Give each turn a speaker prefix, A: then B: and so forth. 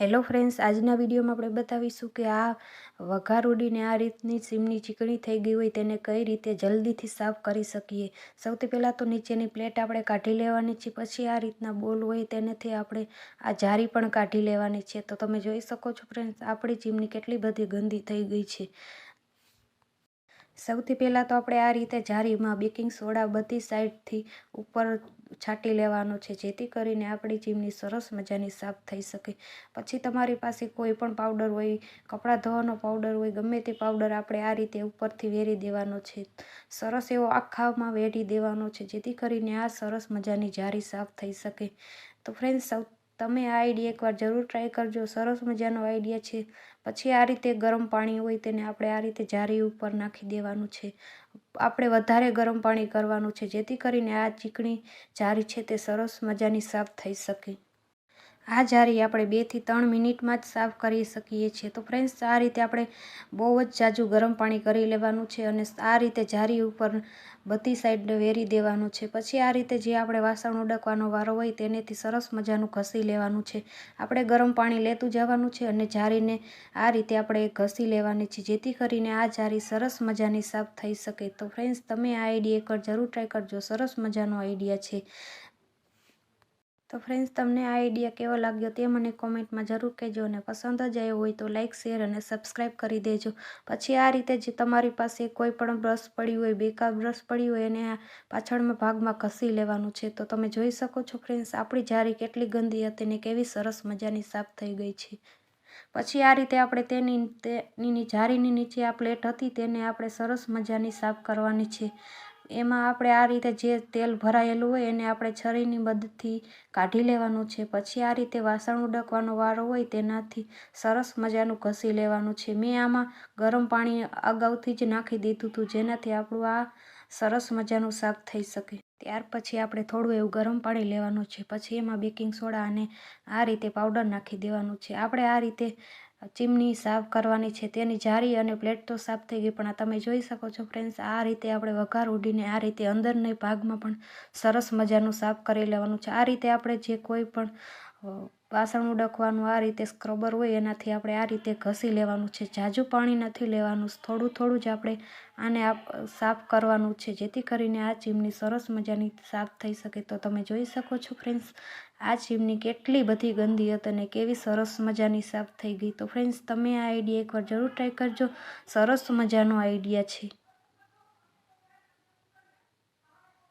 A: Hello friends, આજના વિડીયોમાં આપણે બતાવીશું કે આ વઘાર ઉડીને આ રીતની સીમની ચીકણી થઈ ગઈ હોય તેને કઈ રીતે જલ્દીથી સાફ કરી શકીએ? સૌથી પહેલાં તો નીચેની પ્લેટ આપણે કાઢી લેવાની છે, પછી આ રીતના બોલ હોય તેનાથી આપણે આ જારી પણ કાઢી લેવાની છે. તો તમે જોઈ શકો છો ફ્રેન્ડ્સ, આપણી ચીમની કેટલી બધી ગંદી થઈ ગઈ છે. સૌથી પહેલાં તો આપણે આ રીતે જારીમાં બેકિંગ સોડા બધી સાઈડથી ઉપર છાંટી લેવાનો છે, જેથી કરીને આપણી ચીમની સરસ મજાની સાફ થઈ શકે. પછી તમારી પાસે કોઈ પણ પાવડર હોય, કપડાં ધોવાનો પાવડર હોય, ગમે તે પાવડર આપણે આ રીતે ઉપરથી વેરી દેવાનો છે. સરસ એવો આખામાં વેરી દેવાનો છે, જેથી કરીને આ સરસ મજાની જારી સાફ થઈ શકે. તો ફ્રેન્ડ્સ સૌ તમે આ આઈડિયા એકવાર જરૂર ટ્રાય કરજો. સરસ મજાનો આઈડિયા છે. પછી આ રીતે ગરમ પાણી હોય તેને આપણે આ રીતે જારી ઉપર નાખી દેવાનું છે. આપણે વધારે ગરમ પાણી કરવાનું છે જેથી કરીને આ ચીકણી જારી છે તે સરસ મજાની સાફ થઈ શકે. આ જારી આપણે બેથી ત્રણ મિનિટમાં જ સાફ કરી શકીએ છીએ, તો ફ્રેન્ડ્સ આ રીતે આપણે બહુ જ જાજુ ગરમ પાણી કરી લેવાનું છે અને આ રીતે જારી ઉપર બધી સાઈડ વેરી દેવાનું છે. પછી આ રીતે જે આપણે વાસણ ઉડકવાનો વારો હોય તેનેથી સરસ મજાનું ઘસી લેવાનું છે. આપણે ગરમ પાણી લેતું જવાનું છે અને જારીને આ રીતે આપણે ઘસી લેવાની છે, જેથી કરીને આ જારી સરસ મજાની સાફ થઈ શકે. તો ફ્રેન્ડ્સ તમે આ આઈડિયા એક જરૂર ટ્રાય કરજો. સરસ મજાનો આઈડિયા છે. તો ફ્રેન્ડ્સ તમને આ આઈડિયા કેવો લાગ્યો તે મને કોમેન્ટમાં જરૂર કહેજો અને પસંદ જ આવ્યો હોય તો લાઇક શેર અને સબસ્ક્રાઈબ કરી દેજો. પછી આ રીતે જે તમારી પાસે કોઈ પણ બ્રશ પડ્યું હોય બેકાર બ્રશ પડ્યું હોય એને પાછળના ભાગમાં ઘસી લેવાનું છે, તો તમે જોઈ શકો છો ફ્રેન્ડ્સ આપણી જારી કેટલી ગંદી હતી ને કેવી સરસ મજાની સાફ થઈ ગઈ છે. પછી આ રીતે આપણે તેની તેની જારીની નીચે આ પ્લેટ હતી, તેને આપણે સરસ મજાની સાફ કરવાની છે. એમાં આપણે આ રીતે જે તેલ ભરાયેલું હોય એને આપણે છરીની મદદથી કાઢી લેવાનું છે. પછી આ રીતે વાસણ ઉડકવાનો વારો હોય તેનાથી સરસ મજાનું ઘસી લેવાનું છે. મેં આમાં ગરમ પાણી અગાઉથી જ નાખી દીધું હતું, જેનાથી આપણું આ સરસ મજાનું શાક થઈ શકે. ત્યાર પછી આપણે થોડું એવું ગરમ પાણી લેવાનું છે. પછી એમાં બેકિંગ સોડા અને આ રીતે પાવડર નાખી દેવાનું છે. આપણે આ રીતે ચીમની સાફ કરવાની છે, તેની જારી અને પ્લેટ તો સાફ થઈ ગઈ, પણ આ તમે જોઈ શકો છો ફ્રેન્ડ્સ, આ રીતે આપણે વઘાર ઉડીને આ રીતે અંદરના ભાગમાં પણ સરસ મજાનું સાફ કરી લેવાનું છે. આ રીતે આપણે જે કોઈ પણ વાસણ ઉડકવાનું આ રીતે સ્ક્રબર હોય, એનાથી આપણે આ રીતે ઘસી લેવાનું છે. જાજુ પાણી નથી લેવાનું, થોડું થોડું જ આપણે આને સાફ કરવાનું છે, જેથી કરીને આ ચીમની સરસ મજાની સાફ થઈ શકે. તો તમે જોઈ શકો છો ફ્રેન્ડ્સ, આ ચીમની કેટલી બધી ગંદી હતી અને કેવી સરસ મજાની સાફ થઈ ગઈ. તો ફ્રેન્ડ્સ, તમે આ આઈડિયા એકવાર જરૂર ટ્રાય કરજો. સરસ મજાનો આઈડિયા છે.